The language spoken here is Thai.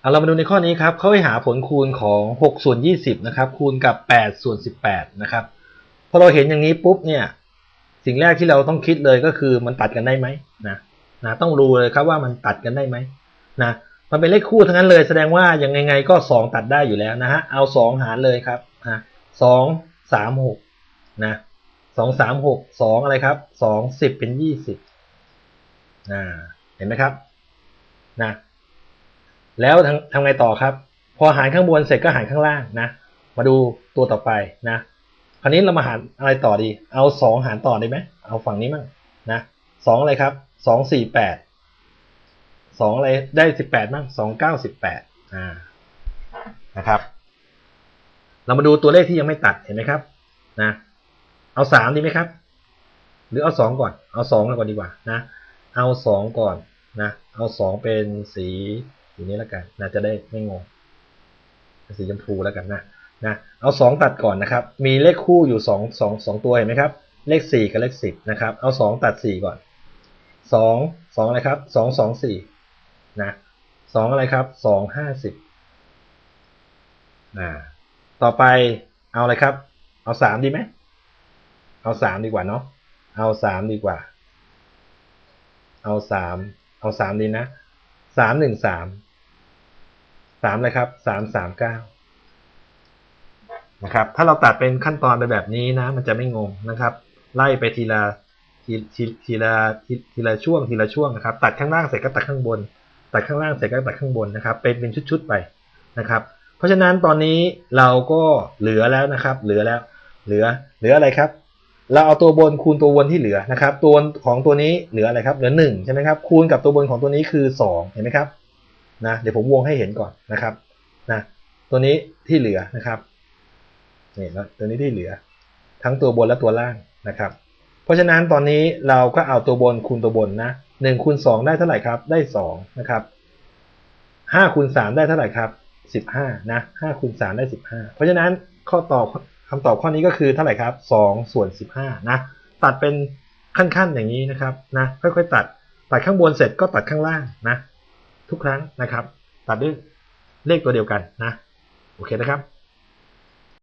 เอาเรามาดูในข้อนี้ครับเขาให้หาผลคูณของ6ส่วน20นะครับคูณกับ8ส่วน18นะครับพอเราเห็นอย่างนี้ปุ๊บเนี่ยสิ่งแรกที่เราต้องคิดเลยก็คือมันตัดกันได้ไหมนะนะต้องรู้เลยครับว่ามันตัดกันได้ไหมนะมันเป็นเลขคู่ทั้งนั้นเลยแสดงว่ายังไงๆก็ 2 ตัดได้อยู่แล้วนะฮะเอา 2 หารเลยครับนะสองสามหกนะสองสามหกสองอะไรครับสองสิบเป็นยี่สิบนะเห็นไหมครับนะ แล้วทำไงต่อครับ พอหารข้างบนเสร็จก็หารข้างล่างนะ มาดูตัวต่อไปนะ คราวนี้เรามาหารอะไรต่อดี เอาสองหารต่อได้ไหม เอาฝั่งนี้มั่งนะสองอะไรครับสองสี่แปดสองอะไรได้สิบแปดมั่งสองเก้าสิบแปดอ่านะครับ เรามาดูตัวเลขที่ยังไม่ตัดเห็นไหมครับนะเอาสามดีไหมครับ หรือเอาสองก่อน เอาสองก่อนดีกว่านะ เอาสองก่อนนะ เอาสองเป็นสี สีนี้แล้วกันนะจะได้ไม่งงสีชมพูแล้วกันนะนะเอาสองตัดก่อนนะครับ มีเลขคู่อยู่สองสองสองตัวเห็นไหมครับ เลขสี่กับเลขสิบนะครับ เอาสองตัดสี่ก่อนสองสองอะไรครับสองสองสี่นะสองอะไรครับสองห้าสิบอ่าต่อไปเอาอะไรครับ เอาสามดีไหมเอาสามดีกว่าเนาะเอาสามดีกว่า เอาสามเอาสามดีนะสามหนึ่ง สามเลยครับสามสามเก้านะครับ ถ้าเราตัดเป็นขั้นตอนไปแบบนี้นะ มันจะไม่งงนะครับ ไล่ไปทีละทีทีทีละทีทีละช่วงทีละช่วงนะครับ ตัดข้างล่างเสร็จก็ตัดข้างบน ตัดข้างล่างเสร็จก็ตัดข้างบนนะครับ เป็นเป็นชุดๆไปนะครับ เพราะฉะนั้นตอนนี้เราก็เหลือแล้วนะครับ เหลือแล้ว เหลือ เหลืออะไรครับ เราเอาตัวบนคูณตัวบนที่เหลือนะครับ ตัวของตัวนี้เหลืออะไรครับ เหลือหนึ่งใช่ไหมครับ คูณกับตัวบนของตัวนี้คือสองเห็นไหมครับ นะเดี๋ยวผมวงให้เห็นก่อนนะครับนะตัวนี้ที่เหลือนะครับนี่แล้วตัวนี้ที่เหลือ ทั้งตัวบนและตัวล่างนะครับ เพราะฉะนั้นตอนนี้เราก็เอาตัวบนคูณตัวบนนะหนึ่งคูณสองได้เท่าไหร่ครับ ได้สองนะครับห้าคูณสามได้เท่าไหร่ครับสิบห้านะห้าคูณสามได้สิบห้าเพราะฉะนั้นข้อตอบคำตอบข้อนี้ก็คือเท่าไหร่ครับสองส่วนสิบห้านะตัดเป็นขั้นๆอย่างนี้นะครับนะค่อยๆตัดตัดข้างบนเสร็จก็ตัดข้างล่างนะ ทุกครั้งนะครับ ตัดด้วยเลขตัวเดียวกันนะ โอเคนะครับ